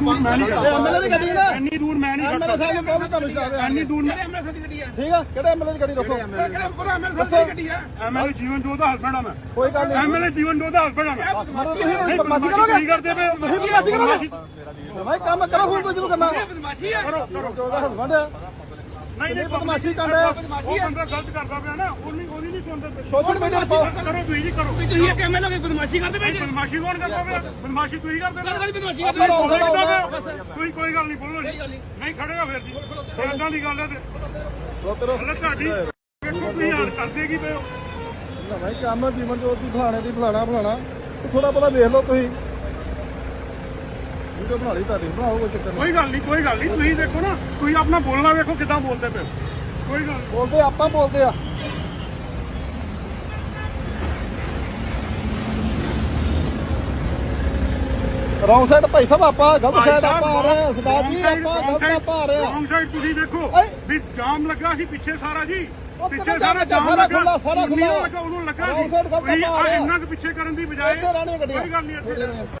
ਦੂਰ ਮੈਂ ਨਹੀਂ ਇਹ ਐਮਐਲਏ ਦੀ ਗੱਡੀ ਨਾ ਇੰਨੀ ਦੂਰ ਮੈਂ ਨਹੀਂ ਐਮਐਲਏ ਸਾਹਿਬ ਨੂੰ ਬਹੁਤ ਤੁਹਾਨੂੰ ਇੰਨੀ ਦੂਰ ਮੈਂ ਐਮਐਲਏ ਦੀ ਗੱਡੀ ਹੈ ਠੀਕ ਆ ਕਿਹੜੇ ਐਮਐਲਏ ਦੀ ਗੱਡੀ ਦੱਸੋ? ਕਿਹੜਾ ਪੂਰਾ ਐਮਐਲਏ ਦੀ ਗੱਡੀ ਹੈ ਐਮਐਲਏ ਜੀਵਨ ਜੋਤ ਦਾ ਹਸਬੰਡ ਆ ਮੈਂ। ਕੋਈ ਗੱਲ ਨਹੀਂ। ਐਮਐਲਏ ਜੀਵਨ ਜੋਤ ਦਾ ਹਸਬੰਡ ਆ ਮੈਂ। ਤੁਸੀਂ ਬਦਮਾਸ਼ੀ ਕੀ ਕਰੋਗੇ? ਕਰਦੇ ਪਏ ਹੋ? ਤੁਸੀਂ ਬਦਮਾਸ਼ੀ ਕਰੋਗੇ ਭਾਈ ਕੰਮ ਕਰੋ ਹੁਣ ਤੋਂ ਜਿਹਨੂੰ ਕਰਨਾ। ਬਦਮਾਸ਼ੀ ਹੈ ਕਰੋ ਕਰੋ। ਜੋ ਦਾ ਹਸਬੰਡ ਆ। ਨਹੀਂ ਨਹੀਂ ਬਦਮਾਸ਼ੀ ਕਰ ਰਿਹਾ ਉਹ ਬੰਦਾ ਗਲਤ ਕਰਦਾ ਪਿਆ ਨਾ ਉਹਨੀ ਉਹਦੀ ਨਹੀਂ ਸੁਣਦੇ ਪਏ। ਸੋਸ਼ਲ ਮੀਡੀਆ ਤੇ ਕਰੋ ਤੁਸੀਂ ਜੀ ਕਰੋ। ਤੁਸੀਂ ਇੱਕ ਐਮਐਲਏ ਦੀ ਬਦਮਾਸ਼ੀ ਕਰਦੇ ਪਏ ਬਦਮਾਸ਼ੀ ਕੌਣ ਕਰਦਾ ਪਿਆ? ਬਦਮਾਸ਼ੀ ਤੁਸੀਂ ਕਰਦੇ ਪਏ ਬਦਮਾਸ਼ੀ ਕਰਦੇ ਰੌਂਗ ਕੋਈ ਕੋਈ ਗੱਲ ਨਹੀਂ ਬੋਲੋ ਨਹੀਂ। ਖੜੇਗਾ ਫਿਰ ਜੀ। ਇਦਾਂ ਦੀ ਗੱਲ ਹੈ ਤੇ। ਤੁਹਾਡੀ ਵੇਖੋ ਤੁਸੀਂ ਹਾਲ ਕਰਦੇ ਕੀ ਪਏ ਹੋ। ਨਾ ਭਾਈ ਕੰਮ ਜੀਵਨ ਜੋਤ ਦੀ ਫਲਾਣੇ ਦੀ ਫਲਾਣਾ ਫਲਾਣਾ। ਥੋੜਾ ਬਹੁਤਾ ਵੇਖ ਲਓ ਤੁਸੀਂ। ਵੀਡੀਓ ਬਣਾ ਲਈ ਤੁਹਾਡੀ ਬਣਾਓ ਕੋਈ ਚੱਕਰ ਨਹੀਂ ਕੋਈ ਗੱਲ ਨਹੀਂ ਕੋਈ ਗੱਲ ਨਹੀਂ ਤੁਸੀਂ ਦੇਖੋ ਨਾ ਤੁਸੀਂ ਆਪਣਾ ਬੋਲਣਾ ਵੇਖੋ ਕਿਦਾਂ ਬੋਲਦੇ ਪਏ ਹੋ। ਕੋਈ ਗੱਲ। ਬੋਲਦੇ ਆਪਾਂ ਬੋਲਦੇ ਆ ਰੌਂਗ ਸਾਈਡ ਭਾਈ ਸਾਹਿਬ ਆਪਾਂ ਗਲਤ ਸਾਈਡ ਆਪਾਂ ਆ ਰਹੇ ਹਾਂ ਸਰਦਾਰ ਜੀ ਆਪਾਂ ਗਲਤ ਆਪਾਂ ਆ ਰਹੇ ਰੌਂਗ ਸਾਈਡ ਤੁਸੀਂ ਦੇਖੋ ਓਏ। ਵੀ ਜਾਮ ਲੱਗਾ ਸੀ ਪਿੱਛੇ ਸਾਰਾ ਜੀ ਉਹ ਪਿੱਛੇ ਸਾਰਾ ਜਾਮ ਜਾਮ ਲੱਗਾ? ਲੱਗਾ ਸਾਰਾ ਖੁੱਲ੍ਹਾ, ਸਾਰਾ ਉਹਨੂੰ ਖੁੱਲ੍ਹਾ। ਲੱਗਾ ਉਹਨੂੰ ਲੱਗਾ Wrong side ਗਲਤ ਤੁਸੀਂ ਆਪਾਂ ਆ ਰਹੇ ਹਾਂ। ਇੰਨਾ ਕੁ ਪਿੱਛੇ ਕਰਨ ਦੀ ਬਜਾਏ ਇੱਥੇ ਰਹਿਣੀਆਂ ਗੱਡੀਆਂ ਕੋਈ ਗੱਲ ਨਹੀਂ ਇੱਥੇ